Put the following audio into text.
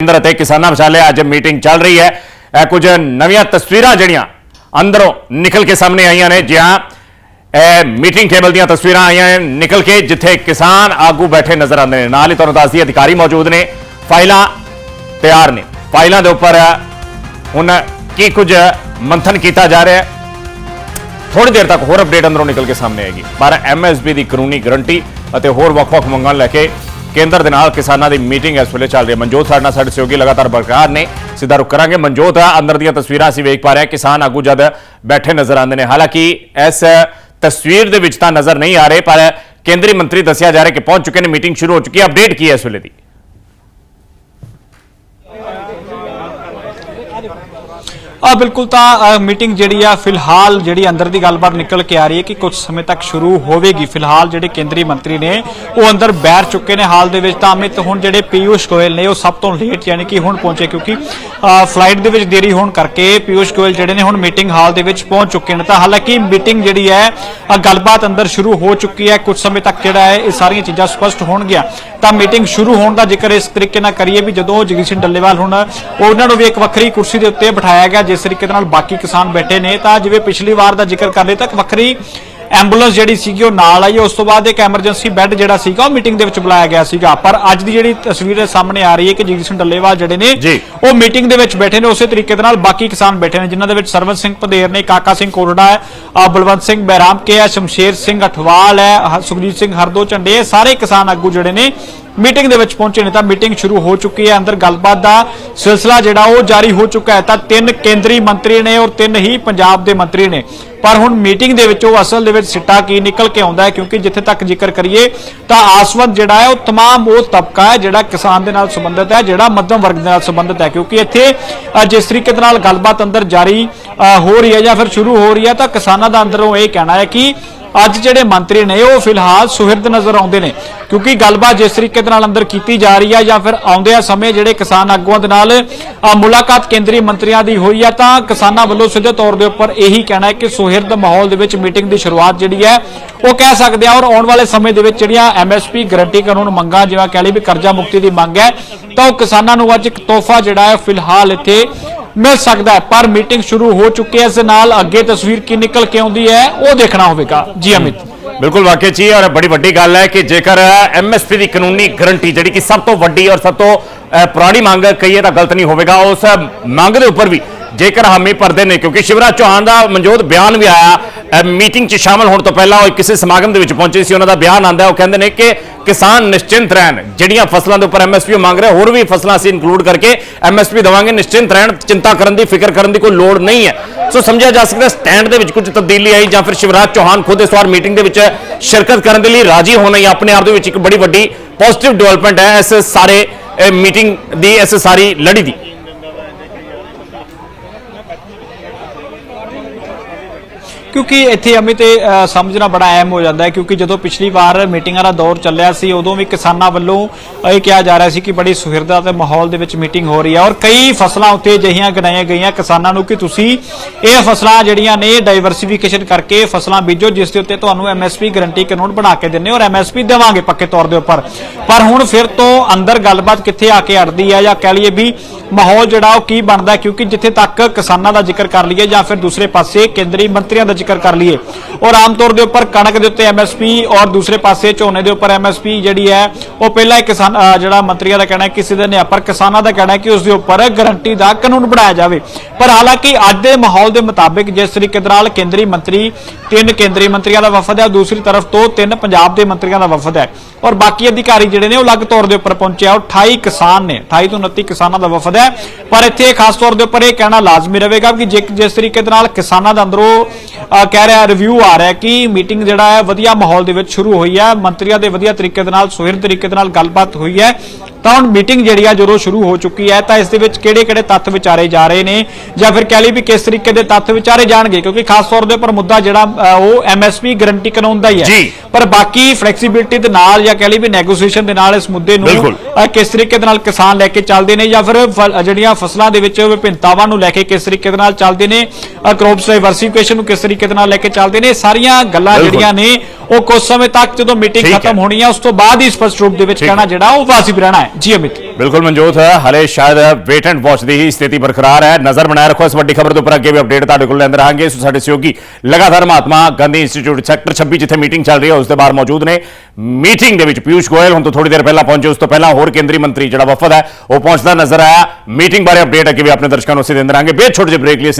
ਕੇਂਦਰ ਅਤੇ ਕਿਸਾਨਾਂ ਵਿਚਾਲੇ ਅੱਜ ਮੀਟਿੰਗ ਚੱਲ ਰਹੀ ਹੈ। ਇਹ ਕੁਝ ਨਵੀਆਂ ਤਸਵੀਰਾਂ ਜਿਹੜੀਆਂ ਅੰਦਰੋਂ ਨਿਕਲ ਕੇ ਸਾਹਮਣੇ ਆਈਆਂ ਨੇ। ਜਿਹਾਂ ਇਹ ਮੀਟਿੰਗ ਟੇਬਲ ਦੀਆਂ ਤਸਵੀਰਾਂ ਆਈਆਂ ਨੇ ਨਿਕਲ ਕੇ, ਜਿੱਥੇ ਕਿਸਾਨ ਆਗੂ ਬੈਠੇ ਨਜ਼ਰ ਆਉਂਦੇ ਨੇ। ਨਾਲ ਹੀ ਤੁਹਾਨੂੰ ਦੱਸਦੀ ਅਧਿਕਾਰੀ ਮੌਜੂਦ ਨੇ। ਫਾਈਲਾਂ ਤਿਆਰ ਨੇ। ਫਾਈਲਾਂ ਦੇ ਉੱਪਰ ਹੁਣ ਕੀ ਕੁਝ ਮੰਥਨ ਕੀਤਾ ਜਾ ਰਿਹਾ ਹੈ। ਥੋੜੀ ਦੇਰ ਤੱਕ ਹੋਰ ਅਪਡੇਟ ਅੰਦਰੋਂ ਨਿਕਲ ਕੇ ਸਾਹਮਣੇ ਆਏਗੀ। ਪਰ ਐਮਐਸਪੀ ਦੀ ਕਾਨੂੰਨੀ ਗਰੰਟੀ ਅਤੇ ਹੋਰ ਵੱਖ-ਵੱਖ ਮੰਗਾਂ ਨੂੰ ਲੈ ਕੇ ਕੇਂਦਰ ਦੇ ਨਾਲ ਕਿਸਾਨਾਂ ਦੀ ਮੀਟਿੰਗ ਇਸ ਵੇਲੇ ਚੱਲ ਰਹੀ ਹੈ। ਮਨਜੋਤ ਸਾਡੇ ਨਾਲ ਸਾਡੇ ਸਹਿਯੋਗੀ ਲਗਾਤਾਰ ਬਰਕਰਾਰ ਨੇ। ਸਿੱਧਾ ਰੁਕ ਕਰਾਂਗੇ। ਮਨਜੋਤ ਅੰਦਰ ਦੀਆਂ ਤਸਵੀਰਾਂ ਅਸੀਂ ਵੇਖ ਪਾ ਰਹੇ ਹਾਂ। ਕਿਸਾਨ ਆਗੂ ਜਦ ਬੈਠੇ ਨਜ਼ਰ ਆਉਂਦੇ ਨੇ। ਹਾਲਾਂਕਿ ਇਸ ਤਸਵੀਰ ਦੇ ਵਿੱਚ ਤਾਂ ਨਜ਼ਰ ਨਹੀਂ ਆ ਰਹੇ, ਪਰ ਕੇਂਦਰੀ ਮੰਤਰੀ ਦੱਸਿਆ ਜਾ ਰਿਹਾ ਕਿ ਪਹੁੰਚ ਚੁੱਕੇ ਨੇ। ਮੀਟਿੰਗ ਸ਼ੁਰੂ ਹੋ ਚੁੱਕੀ ਹੈ। ਅਪਡੇਟ ਕੀ ਹੈ ਇਸ ਵੇਲੇ ਦੀ? ਆ ਬਿਲਕੁਲ ਤਾਂ ਮੀਟਿੰਗ ਜਿਹੜੀ ਆ, ਫਿਲਹਾਲ ਜਿਹੜੀ ਅੰਦਰ ਦੀ ਗੱਲਬਾਤ ਨਿਕਲ ਕੇ ਆ ਰਹੀ ਹੈ ਕਿ ਕੁਝ ਸਮੇਂ ਤੱਕ ਸ਼ੁਰੂ ਹੋਵੇਗੀ। ਫਿਲਹਾਲ ਜਿਹੜੇ ਕੇਂਦਰੀ ਮੰਤਰੀ ਨੇ, ਉਹ ਅੰਦਰ ਬੈਠ ਚੁੱਕੇ ਨੇ ਹਾਲ ਦੇ ਵਿੱਚ ਤਾਂ ਅਮਿਤ, ਹੁਣ ਜਿਹੜੇ ਪੀਯੂਸ਼ ਗੋਇਲ ਨੇ, ਉਹ ਸਭ ਤੋਂ ਲੇਟ ਯਾਨੀ ਕਿ ਹੁਣ ਪਹੁੰਚੇ ਕਿਉਂਕਿ ਫਲਾਈਟ ਦੇ ਵਿੱਚ ਦੇਰੀ ਹੋਣ ਕਰਕੇ ਪੀਯੂਸ਼ ਗੋਇਲ ਜਿਹੜੇ ਨੇ ਹੁਣ ਮੀਟਿੰਗ ਹਾਲ ਦੇ ਵਿੱਚ ਪਹੁੰਚ ਚੁੱਕੇ ਨੇ। ਤਾਂ ਹਾਲਾਂਕਿ ਮੀਟਿੰਗ ਜਿਹੜੀ ਹੈ ਗੱਲਬਾਤ ਅੰਦਰ ਸ਼ੁਰੂ ਹੋ ਚੁੱਕੀ ਹੈ। ਕੁਝ ਸਮੇਂ ਤੱਕ ਜਿਹੜਾ ਹੈ, ਇਹ ਸਾਰੀਆਂ ਚੀਜ਼ਾਂ ਸਪਸ਼ਟ ਹੋਣਗੀਆਂ। ਤਾਂ ਮੀਟਿੰਗ ਸ਼ੁਰੂ ਹੋਣ ਦਾ ਜ਼ਿਕਰ ਇਸ ਤਰੀਕੇ ਨਾਲ ਕਰੀਏ ਵੀ ਜਦੋਂ ਜਗਦੀਸ਼ ਸਿੰਘ ਡੱਲੇਵਾਲ ਹੁਣ, ਉਹਨਾਂ ਨੂੰ ਵੀ ਇੱਕ ਵੱਖਰੀ ਕੁਰਸੀ ਦੇ ਉੱਤੇ ਬਿਠਾਇਆ ਗਿਆ, ਜਿਸ ਤਰੀਕੇ ਦੇ ਨਾਲ ਬਾਕੀ ਕਿਸਾਨ ਬੈਠੇ ਨੇ। ਤਾਂ ਜਿਵੇਂ ਪਿਛਲੀ ਵਾਰ ਦਾ ਜ਼ਿਕਰ ਕਰ ਲਏ ਤਾਂ ਇੱਕ ਵੱਖਰੀ ਐਂਬੂਲੈਂਸ ਜਿਹੜੀ ਸੀਗੀ ਉਹ ਨਾਲ ਆਈ ਉਸ ਤੋਂ ਬਾਅਦ ਇੱਕ ਐਮਰਜੈਂਸੀ ਬੈੱਡ ਜਿਹੜਾ ਸੀਗਾ ਉਹ ਮੀਟਿੰਗ ਦੇ ਵਿੱਚ ਬੁਲਾਇਆ ਗਿਆ ਸੀਗਾ ਪਰ ਅੱਜ ਦੀ ਜਿਹੜੀ ਤਸਵੀਰ ਸਾਹਮਣੇ ਆ ਰਹੀ ਹੈ ਕਿ ਜਗਦੀਸ਼ ਸਿੰਘ ਡੱਲੇਵਾਲ ਜਿਹੜੇ ਨੇ। ਉਹ ਮੀਟਿੰਗ ਦੇ ਵਿੱਚ ਬੈਠੇ ਨੇ ਉਸੇ ਤਰੀਕੇ ਦੇ ਨਾਲ ਬਾਕੀ ਕਿਸਾਨ ਬੈਠੇ ਨੇ ਜਿਨ੍ਹਾਂ ਦੇ ਵਿੱਚ ਸਰਵਨ ਸਿੰਘ ਪਧੇਰ ਨੇ ਕਾਕਾ ਸਿੰਘ ਕੋਰੜਾ ਹੈ ਬਲਵੰਤ ਸਿੰਘ ਬਹਿਰਾਮ ਕੇ ਹੈ ਸ਼ਮਸ਼ੇਰ ਸਿੰਘ ਅਠਵਾਲ ਹੈ ਸੁਖਜੀਤ ਸਿੰਘ ਹਰਦੋ ਝੰਡੇ ਸਾਰੇ ਕਿਸਾਨ ਆਗੂ ਜਿਹੜੇ ਨੇ ਮੀਟਿੰਗ ਦੇ ਵਿੱਚ ਪਹੁੰਚੇ ਨੇ ਤਾਂ ਮੀਟਿੰਗ ਸ਼ੁਰੂ ਹੋ ਚੁੱਕੀ ਹੈ ਅੰਦਰ ਗੱਲਬਾਤ ਦਾ ਸਿਲਸਿਲਾ ਜਿਹੜਾ ਉਹ ਜਾਰੀ ਹੋ ਚੁੱਕਾ ਹੈ ਤਾਂ ਤਿੰਨ ਕੇਂਦਰੀ ਮੰਤਰੀ ਨੇ ਔਰ ਤਿੰਨ ਹੀ ਪੰਜਾਬ ਦੇ ਮੰਤਰੀ ਨੇ ਪਰ ਹੁਣ ਮੀਟਿੰਗ ਦੇ ਵਿੱਚ ਉਹ ਅਸਲ ਦੇ ਵਿੱਚ ਸਿੱਟਾ ਕੀ ਨਿਕਲ ਕੇ ਆਉਂਦਾ ਹੈ ਕਿਉਂਕਿ ਜਿੱਥੇ ਤੱਕ ਜ਼ਿਕਰ ਕਰੀਏ ਤਾਂ ਆਸਵੰਦ ਜਿਹੜਾ ਹੈ ਉਹ तमाम ਉਹ ਤਬਕਾ ਹੈ ਜਿਹੜਾ ਕਿਸਾਨ ਦੇ ਨਾਲ ਸੰਬੰਧਿਤ ਹੈ ਜਿਹੜਾ ਮੱਧਮ ਵਰਗ ਦੇ ਨਾਲ ਸੰਬੰਧਿਤ ਹੈ ਕਿਉਂਕਿ ਇੱਥੇ ਅ, ਜਿਸ ਤਰੀਕੇ ਦੇ ਨਾਲ ਗੱਲਬਾਤ ਅੰਦਰ ਜਾਰੀ ਅ, ਹੋ ਰਹੀ ਹੈ ਜਾਂ ਫਿਰ ਸ਼ੁਰੂ ਹੋ ਰਹੀ ਹੈ ਤਾਂ ਕਿਸਾਨਾਂ ਦਾ ਅੰਦਰੋਂ ਇਹ ਕਹਿਣਾ ਹੈ ਕਿ ਅੱਜ ਜਿਹੜੇ ਮੰਤਰੀ ਨੇ, ਉਹ ਫਿਲਹਾਲ ਸੁਹਿਰਦ ਨਜ਼ਰ ਆਉਂਦੇ ਨੇ, ਕਿਉਂਕਿ ਗੱਲਬਾਤ ਜਿਸ ਤਰੀਕੇ ਦੇ ਨਾਲ ਅੰਦਰ ਕੀਤੀ ਜਾ ਰਹੀ ਹੈ ਜਾਂ ਫਿਰ ਆਉਂਦਿਆਂ ਸਮੇਂ ਜਿਹੜੇ ਕਿਸਾਨ ਆਗੂਆਂ ਦੇ ਨਾਲ ਮੁਲਾਕਾਤ ਕੇਂਦਰੀ ਮੰਤਰੀਆਂ ਦੀ ਹੋਈ ਹੈ ਤਾਂ ਕਿਸਾਨਾਂ ਵੱਲੋਂ ਸਿੱਧੇ ਤੌਰ ਦੇ ਉੱਪਰ ਇਹੀ ਕਹਿਣਾ ਹੈ ਕਿ ਸੁਹਿਰਦ ਮਾਹੌਲ ਦੇ ਵਿੱਚ ਮੀਟਿੰਗ ਦੀ ਸ਼ੁਰੂਆਤ ਜਿਹੜੀ ਹੈ, ਉਹ ਕਹਿ ਸਕਦੇ ਆ ਔਰ ਆਉਣ ਵਾਲੇ ਸਮੇਂ ਦੇ ਵਿੱਚ ਜਿਹੜੀਆਂ ਐਮਐਸਪੀ ਗਰੰਟੀ ਕਾਨੂੰਨ ਮੰਗਾਂ, ਜਿਵੇਂ ਕਹਿ ਲਈ ਵੀ ਕਰਜ਼ਾ ਮੁਕਤੀ ਦੀ ਮੰਗ ਹੈ, ਤਾਂ ਉਹ ਕਿਸਾਨਾਂ ਨੂੰ ਅੱਜ ਇੱਕ ਤੋਹਫਾ ਜਿਹੜਾ ਹੈ, ਫਿਲਹਾਲ ਇੱਥੇ ਮਿਲ ਸਕਦਾ ਪਰ ਮੀਟਿੰਗ ਸ਼ੁਰੂ ਹੋ ਚੁੱਕੀ ਹੈ। ਇਸ ਦੇ ਨਾਲ ਅੱਗੇ ਤਸਵੀਰ ਕੀ ਨਿਕਲ ਕੇ ਆਉਂਦੀ ਹੈ, ਉਹ ਦੇਖਣਾ ਹੋਵੇਗਾ। ਜੀ ਅਮਿਤ। ਬਿਲਕੁਲ ਵਾਕਿਆ ਜੀ, ਔਰ ਬੜੀ ਵੱਡੀ ਗੱਲ ਹੈ ਕਿ ਜੇਕਰ ਐਮਐਸਪੀ ਦੀ ਕਾਨੂੰਨੀ ਗਰੰਟੀ ਜਿਹੜੀ ਕਿ ਸਭ ਤੋਂ ਵੱਡੀ ਔਰ ਸਭ ਤੋਂ ਪੁਰਾਣੀ ਮੰਗ ਕਹੀਏ ਤਾਂ ਗਲਤ ਨਹੀਂ ਹੋਵੇਗਾ। ਉਸ ਮੰਗ ਦੇ ਉੱਪਰ ਵੀ ਜੇਕਰ ਹਾਮੀ ਭਰਦੇ ਨੇ, ਕਿਉਂਕਿ ਸ਼ਿਵਰਾਜ ਚੌਹਾਨ ਦਾ ਮਨਜੋਤ ਬਿਆਨ ਵੀ ਆਇਆ ਮੀਟਿੰਗ 'ਚ ਸ਼ਾਮਲ ਹੋਣ ਤੋਂ ਪਹਿਲਾਂ ਉਹ ਕਿਸੇ ਸਮਾਗਮ ਦੇ ਵਿੱਚ ਪਹੁੰਚੇ ਸੀ, ਉਹਨਾਂ ਦਾ ਬਿਆਨ ਆਂਦਾ ਉਹ ਕਹਿੰਦੇ ਨੇ ਕਿ ਕਿਸਾਨ ਨਿਸ਼ਚਿੰਤ ਰਹਿਣ। ਜਿਹੜੀਆਂ ਫਸਲਾਂ ਦੇ ਉੱਪਰ ਐਮਐਸਪੀ ਮੰਗ ਰਹੇ, ਹੋਰ ਵੀ ਫਸਲਾਂ ਅਸੀਂ ਇਨਕਲੂਡ ਕਰਕੇ ਐਮਐਸਪੀ ਦਵਾਂਗੇ। ਨਿਸ਼ਚਿੰਤ ਰਹਿਣ, ਚਿੰਤਾ ਕਰਨ ਦੀ ਫਿਕਰ ਕਰਨ ਦੀ ਕੋਈ ਲੋੜ ਨਹੀਂ ਹੈ। ਸੋ ਸਮਝਿਆ ਜਾ ਸਕਦਾ ਸਟੈਂਡ ਦੇ ਵਿੱਚ ਕੁਝ ਤਬਦੀਲੀ ਆਈ ਜਾਂ ਫਿਰ ਸ਼ਿਵਰਾਜ ਚੌਹਾਨ ਖੁਦ ਇਸ ਵਾਰ ਮੀਟਿੰਗ ਦੇ ਵਿੱਚ ਸ਼ਿਰਕਤ ਕਰਨ ਦੇ ਲਈ ਰਾਜੀ ਹੋਣਾ ਹੀ ਆਪਣੇ ਆਪ ਦੇ ਵਿੱਚ ਇੱਕ ਬੜੀ ਵੱਡੀ ਪੋਜ਼ਿਟਿਵ ਡਿਵੈਲਪਮੈਂਟ ਹੈ ਇਸ ਸਾਰੇ ਮੀਟਿੰਗ ਦੀ, ਇਸ ਸਾਰੀ ਲੜੀ ਦੀ। ਕਿਉਂਕਿ ਇੱਥੇ ਅਮਿਤ ਇਹ, ਸਮਝਣਾ ਬੜਾ ਅਹਿਮ ਹੋ ਜਾਂਦਾ ਹੈ ਕਿਉਂਕਿ ਜਦੋਂ ਪਿਛਲੀ ਵਾਰ ਮੀਟਿੰਗਾਂ ਦਾ ਦੌਰ ਚੱਲਿਆ ਸੀ ਉਦੋਂ ਵੀ ਕਿਸਾਨਾਂ ਵੱਲੋਂ ਇਹ ਕਿਹਾ ਜਾ ਰਿਹਾ ਸੀ ਕਿ ਬੜੀ ਸੁਹਿਰਦਾ ਤੇ ਮਾਹੌਲ ਦੇ ਵਿੱਚ ਮੀਟਿੰਗ ਹੋ ਰਹੀ ਹੈ ਔਰ ਕਈ ਫਸਲਾਂ ਉੱਤੇ ਅਜਿਹੀਆਂ ਗਿਣਾਈਆਂ ਗਈਆਂ ਕਿਸਾਨਾਂ ਨੂੰ ਕਿ ਤੁਸੀਂ ਇਹ ਫਸਲਾਂ ਜਿਹੜੀਆਂ ਨੇ ਡਾਈਵਰਸਿਫਿਕੇਸ਼ਨ ਕਰਕੇ ਫਸਲਾਂ ਬੀਜੋ ਜਿਸ ਦੇ ਉੱਤੇ ਤੁਹਾਨੂੰ ਐਮਐਸਪੀ ਗਾਰੰਟੀ ਕਾਨੂੰਨ ਬਣਾ ਕੇ ਦਿੰਨੇ ਔਰ ਐਮਐਸਪੀ ਦੇਵਾਂਗੇ ਪੱਕੇ ਤੌਰ ਦੇ ਉੱਪਰ। ਪਰ ਹੁਣ ਫਿਰ ਤੋਂ ਅੰਦਰ ਗੱਲਬਾਤ ਕਿੱਥੇ ਆ ਕੇ ਅੜਦੀ ਹੈ ਜਾਂ ਕਹਿ ਲਈਏ ਵੀ ਮਾਹੌਲ ਜਿਹੜਾ ਉਹ ਕੀ ਬਣਦਾ ਕਿਉਂਕਿ ਜਿੱਥੇ ਤੱਕ ਕਿਸਾਨਾਂ ਦਾ ਜ਼ਿਕਰ ਕਰ ਲਈਏ ਜਾਂ ਫਿਰ ਦੂਸਰੇ ਪਾਸੇ ਕੇਂਦਰੀ ਮੰਤਰੀਆਂ ਦਾ ਜ਼ਿਕਰ ਕਰ ਲਈਏ। ਔਰ ਆਮ ਤੌਰ ਦੇ ਉੱਪਰ ਕਣਕ ਦੇ ਉੱਤੇ ਐਮਐਸਪੀ ਔਰ ਦੂਸਰੇ ਪਾਸੇ ਝੋਨੇ ਦੇ ਉੱਪਰ ਐਮਐਸਪੀ ਜਿਹੜੀ ਹੈ, ਉਹ ਪਹਿਲਾਂ ਕਿਸਾਨ ਜਿਹੜਾ ਮੰਤਰੀਆਂ ਦਾ ਕਹਿਣਾ ਹੈ, ਕਿਸੇ ਦੇ ਨੇ ਪਰ ਕਿਸਾਨਾਂ ਦਾ ਕਹਿਣਾ ਹੈ ਕਿ ਉਸ ਦੇ ਉੱਪਰ ਗਰੰਟੀ ਦਾ ਕਾਨੂੰਨ ਬਣਾਇਆ ਜਾਵੇ। ਪਰ ਹਾਲਾਂਕਿ ਅੱਜ ਦੇ ਮਾਹੌਲ ਦੇ ਮੁਤਾਬਿਕ ਜਿਸ ਤਰੀਕੇ ਦੇ ਨਾਲ ਕੇਂਦਰੀ ਮੰਤਰੀ, ਤਿੰਨ ਕੇਂਦਰੀ ਮੰਤਰੀਆਂ ਦਾ ਵਫਦ ਹੈ ਦੂਸਰੀ ਤਰਫ ਤੋਂ ਤਿੰਨ ਪੰਜਾਬ ਦੇ ਮੰਤਰੀਆਂ ਦਾ ਵਫਦ ਹੈ। ਔਰ ਬਾਕੀ ਅਧਿਕਾਰੀ ਜਿਹੜੇ ਨੇ ਉਹ ਅਲੱਗ ਤੌਰ ਦੇ ਉੱਪਰ ਪਹੁੰਚਿਆ। ਆ 28 ਕਿਸਾਨ ਨੇ 28 ਤੋਂ 29 ਕਿਸਾਨਾਂ ਦਾ ਵਫਦ ਹੈ। ਪਰ ਇੱਥੇ ਖਾਸ ਤੌਰ ਦੇ ਉੱਪਰ ਇਹ ਕਹਿਣਾ ਲਾਜ਼ਮੀ ਰਹੇਗਾ ਕਿ ਜੇ ਜਿਸ ਤਰੀਕੇ ਦੇ ਨਾਲ ਕਿਸਾਨਾਂ ਦਾ ਅੰਦਰੋਂ ਕਹਿ ਰਿਹਾ ਰਿਵਿਊ ਆ ਰਿਹਾ ਕਿ ਮੀਟਿੰਗ ਜਿਹੜਾ ਹੈ ਵਧੀਆ ਮਾਹੌਲ ਦੇ ਵਿੱਚ ਸ਼ੁਰੂ ਹੋਈ ਹੈ, ਮੰਤਰੀਆਂ ਦੇ ਵਧੀਆ ਤਰੀਕੇ ਦੇ ਨਾਲ, ਸੁਹਿਰਦ ਤਰੀਕੇ ਦੇ ਨਾਲ ਗੱਲਬਾਤ ਹੋਈ ਹੈ ਤਾਂ ਹੁਣ ਮੀਟਿੰਗ ਜਿਹੜੀ ਆ ਜਦੋਂ ਸ਼ੁਰੂ ਹੋ ਚੁੱਕੀ ਹੈ ਤਾਂ ਇਸ ਦੇ ਵਿੱਚ ਕਿਹੜੇ-ਕਿਹੜੇ ਤੱਥ ਵਿਚਾਰੇ ਜਾ ਰਹੇ ਨੇ? ਜਾਂ ਫਿਰ ਕਹਿ ਲਈ ਵੀ ਕਿਸ ਤਰੀਕੇ ਦੇ ਤੱਥ ਵਿਚਾਰੇ ਜਾਣਗੇ? ਕਿਉਂਕਿ ਖਾਸ ਤੌਰ ਦੇ ਉੱਪਰ ਮੁੱਦਾ ਜਿਹੜਾ ਉਹ ਐਮਐਸਪੀ ਗਾਰੰਟੀ ਕਾਨੂੰਨ ਦਾ ਹੀ ਹੈ। ਪਰ ਬਾਕੀ ਫਲੈਕਸੀਬਿਲਟੀ ਦੇ ਨਾਲ ਜਾਂ ਕਹਿ ਲਈ ਵੀ ਨੈਗੋਸੀਏਸ਼ਨ ਦੇ ਨਾਲ ਇਸ ਮੁੱਦੇ ਨੂੰ ਕਿਸ ਤਰੀਕੇ ਦੇ ਨਾਲ ਕਿਸਾਨ ਲੈ ਕੇ ਚੱਲਦੇ ਨੇ ਜਾਂ ਫਿਰ ਜਿਹੜੀਆਂ ਫਸਲਾਂ ਦੇ ਵਿੱਚ ਵਿਭਿੰਨਤਾਵਾਂ ਨੂੰ ਲੈ ਕੇ ਕਿਸ ਤਰੀਕੇ ਦੇ ਨਾਲ ਚੱਲਦੇ ਨੇ ਕ੍ਰੋਪਸ ਡਾਈਵਰਸਿਫਿਕੇਸ਼ਨ ਨੂੰ ਕਿਸ ਤਰੀਕੇ ਦੇ ਨਾਲ ਲੈ ਕੇ ਚੱਲਦੇ ਨੇ? ਸਾਰੀਆਂ ਗੱਲਾਂ। ਜਿਹੜੀਆਂ ਨੇ ਉਹ ਕੁਝ ਸਮੇਂ ਤੱਕ ਜਦੋਂ ਮੀਟਿੰਗ। ਖਤਮ ਹੋਣੀ ਹੈ ਉਸ ਤੋਂ ਬਾਅਦ ਹੀ ਸਪਸ਼ਟ ਰੂਪ ਦੇ ਵਿੱਚ ਕਹਿਣਾ। ਜਿਹੜਾ ਉਹ ਵਾਜਿਬ ਰਹਿਣਾ ਹੈ। ਜੀ ਅਮਿਤ। ਬਿਲਕੁਲ ਮਨਜੋਤ ਹਲੇ ਸ਼ਾਇਦ ਵੇਟ ਐਂਡ ਵਾਚ ਦੀ ਹੀ ਸਥਿਤੀ ਬਰਕਰਾਰ ਹੈ। ਨਜ਼ਰ ਬਣਾਏ ਰੱਖੋ ਇਸ ਵੱਡੀ ਖਬਰ ਦੇ ਉੱਪਰ ਅੱਗੇ ਵੀ ਅਪਡੇਟ ਤੁਹਾਡੇ ਕੋਲ ਲੈਂਦੇ ਰਹਾਂਗੇ। ਸੋ ਸਾਡੇ ਸਹਿਯੋਗੀ ਲਗਾਤਾਰ ਮਹਾਤਮਾ ਗਾਂਧੀ ਇੰਸਟੀਚਿਊਟ ਸੈਕਟਰ 26 ਜਿੱਥੇ ਮੀਟਿੰਗ ਚੱਲ ਰਹੀ ਹੈ ਉਸ ਦੇ ਬਾਹਰ ਮੌਜੂਦ ਨੇ। ਮੀਟਿੰਗ ਦੇ ਵਿੱਚ ਪਿਊਸ਼ ਗੋਇਲ ਹੁਣ ਤੋਂ ਥੋੜੀ ਦੇਰ ਪਹਿਲਾਂ ਪਹੁੰਚੇ ਉਸ ਤੋਂ ਪਹਿਲਾਂ ਹੋਰ ਕੇਂਦਰੀ ਮੰਤਰੀ ਜਿਹੜਾ ਵਫਦ ਹੈ ਉਹ ਪਹੁੰਚਦਾ ਨਜ਼ਰ ਆਇਆ। ਮੀਟਿੰਗ ਬਾਰੇ ਅਪਡੇਟ ਅੱਗੇ ਵੀ ਆਪਣੇ ਦਰਸ਼ਕਾਂ ਨੂੰ ਅਸੀਂ ਦਿੰਦੇ ਰਹਾਂਗੇ। ਬੇਛੋਟੇ ਜਿਹੇ ਬ੍ਰੇਕ ਲਈ ਅਸੀਂ